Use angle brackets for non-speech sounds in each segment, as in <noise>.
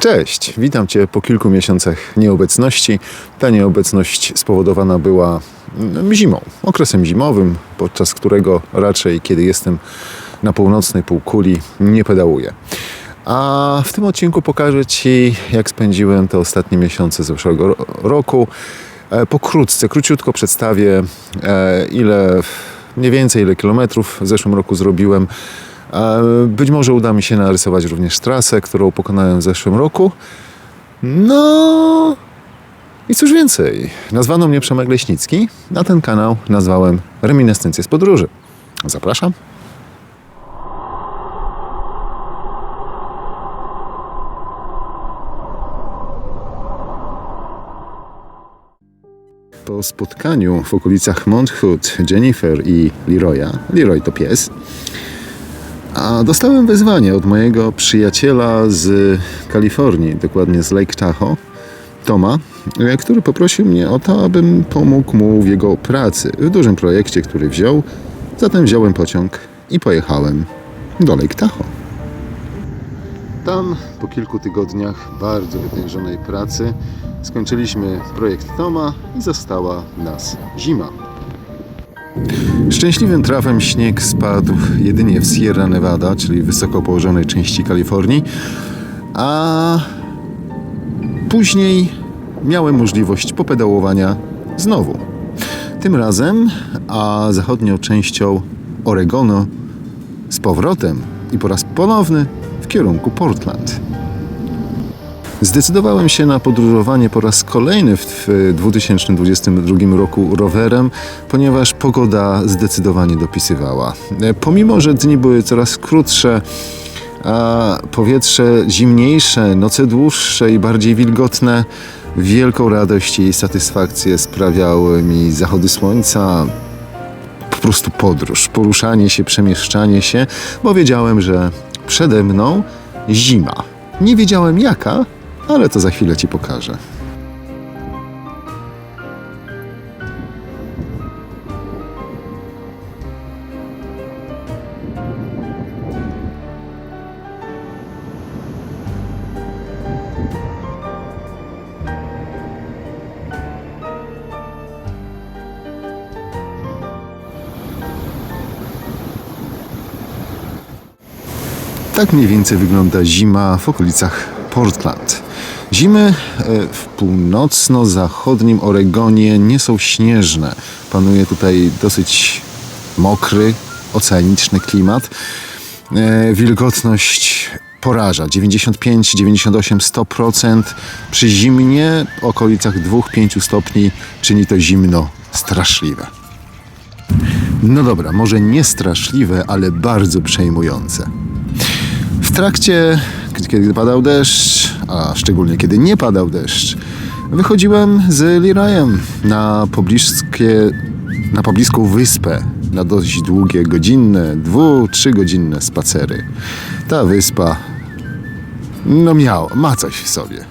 Cześć, witam Cię po kilku miesiącach nieobecności. Ta nieobecność spowodowana była mm, zimą, okresem zimowym, podczas którego raczej, kiedy jestem na północnej półkuli, nie pedałuję. A w tym odcinku pokażę Ci, jak spędziłem te ostatnie miesiące zeszłego ro- roku. E, Pokrótce, króciutko przedstawię, e, ile, mniej więcej ile kilometrów w zeszłym roku zrobiłem. Być może uda mi się narysować również trasę, którą pokonałem w zeszłym roku. No i cóż więcej. Nazwano mnie Przemek Leśnicki, a ten kanał nazwałem Reminiscencje z podróży. Zapraszam. Po spotkaniu w okolicach Mount Hood Jennifer i Leroya, Leroy to pies, a dostałem wezwanie od mojego przyjaciela z Kalifornii, dokładnie z Lake Tahoe, Toma, e, który poprosił mnie o to, abym pomógł mu w jego pracy, w dużym projekcie, który wziął. Zatem wziąłem pociąg i pojechałem do Lake Tahoe. Tam po kilku tygodniach bardzo wytężonej pracy skończyliśmy projekt Toma i została nas zima. Szczęśliwym trafem śnieg spadł jedynie w Sierra Nevada, czyli wysoko położonej części Kalifornii, a później miałem możliwość popedałowania znowu. Tym razem, a zachodnią częścią Oregonu z powrotem i po raz ponowny w kierunku Portland. Zdecydowałem się na podróżowanie po raz kolejny w w 2022 roku rowerem, ponieważ pogoda zdecydowanie dopisywała. E, Pomimo, że dni były coraz krótsze, a powietrze zimniejsze, noce dłuższe i bardziej wilgotne, wielką radość i satysfakcję sprawiały mi zachody słońca, po prostu podróż, poruszanie się, przemieszczanie się, bo wiedziałem, że przede mną zima. Nie wiedziałem jaka, ale to za chwilę Ci pokażę. Tak mniej więcej wygląda zima w okolicach Portland. Zimy e, w północno-zachodnim Oregonie nie są śnieżne. Panuje tutaj dosyć mokry, oceaniczny klimat. E, Wilgotność poraża 95, 98, 100%. Przy zimnie w okolicach 2-5 stopni czyni to zimno straszliwe. No dobra, może nie straszliwe, ale bardzo przejmujące. W trakcie, kiedy padał deszcz, a szczególnie kiedy nie padał deszcz, wychodziłem z Lirajem na pobliskie, na pobliską wyspę na dość długie, godzinne, dwu, trzygodzinne spacery. Ta wyspa, no miał, ma coś w sobie.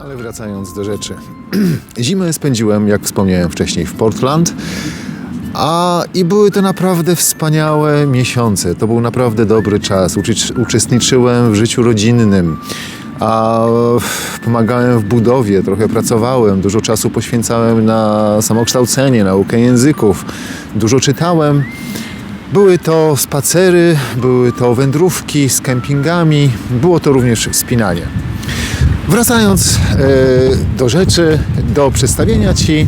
Ale wracając do rzeczy. <clears throat> Zimę spędziłem, jak wspomniałem wcześniej, w Portland. A i były to naprawdę wspaniałe miesiące. To był naprawdę dobry czas. Uczestniczyłem w życiu rodzinnym, a pomagałem w budowie, trochę pracowałem, dużo czasu poświęcałem na samokształcenie, naukę języków, dużo czytałem. Były to spacery, były to wędrówki z kempingami, było to również wspinanie. Wracając e, do rzeczy, do przedstawienia Ci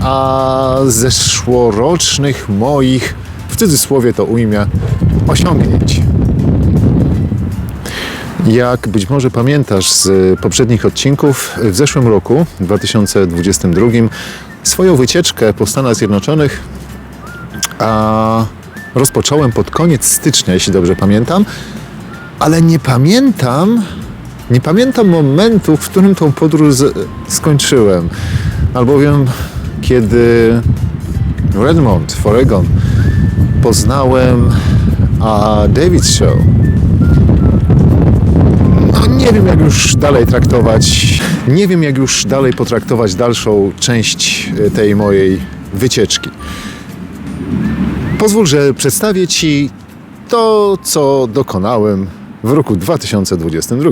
a zeszłorocznych moich, w cudzysłowie to ujmę, osiągnięć. Jak być może pamiętasz z poprzednich odcinków, w zeszłym roku, w 2022, swoją wycieczkę po Stanach Zjednoczonych a rozpocząłem pod koniec stycznia, jeśli dobrze pamiętam, ale nie pamiętam, nie pamiętam momentu, w którym tą podróż skończyłem. Albowiem, kiedy w Redmond, w Oregon, poznałem a David Show. No, nie wiem, jak już dalej traktować, nie wiem, jak już dalej potraktować dalszą część e, tej mojej wycieczki. Pozwól, że przedstawię Ci to, co dokonałem w roku 2022.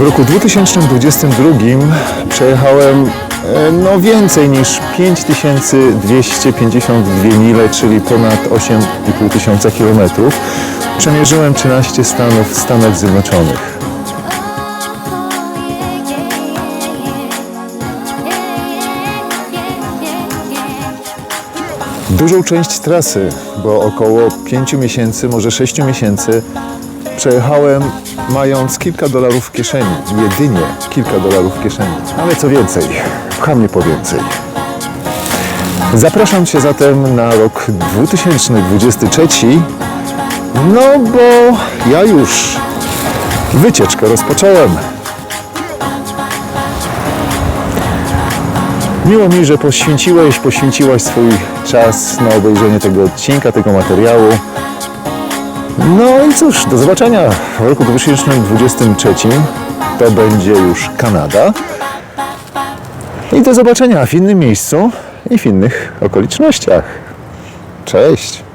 W roku 2022 przejechałem e, no więcej niż 5252 mile, czyli ponad 8,5 tysiąca kilometrów. Przemierzyłem 13 stanów w Stanach Zjednoczonych. Dużą część trasy, bo około 5 miesięcy, może 6 miesięcy, przejechałem mając kilka dolarów w kieszeni. Jedynie kilka dolarów w kieszeni. Ale co więcej, pcha mnie po więcej. Zapraszam Cię zatem na rok 2023. No bo ja już wycieczkę rozpocząłem. Miło mi, że poświęciłeś, poświęciłaś swój czas na obejrzenie tego odcinka, tego materiału. No i cóż, do zobaczenia w roku 2023. To będzie już Kanada. I do zobaczenia w innym miejscu i w innych okolicznościach. Cześć!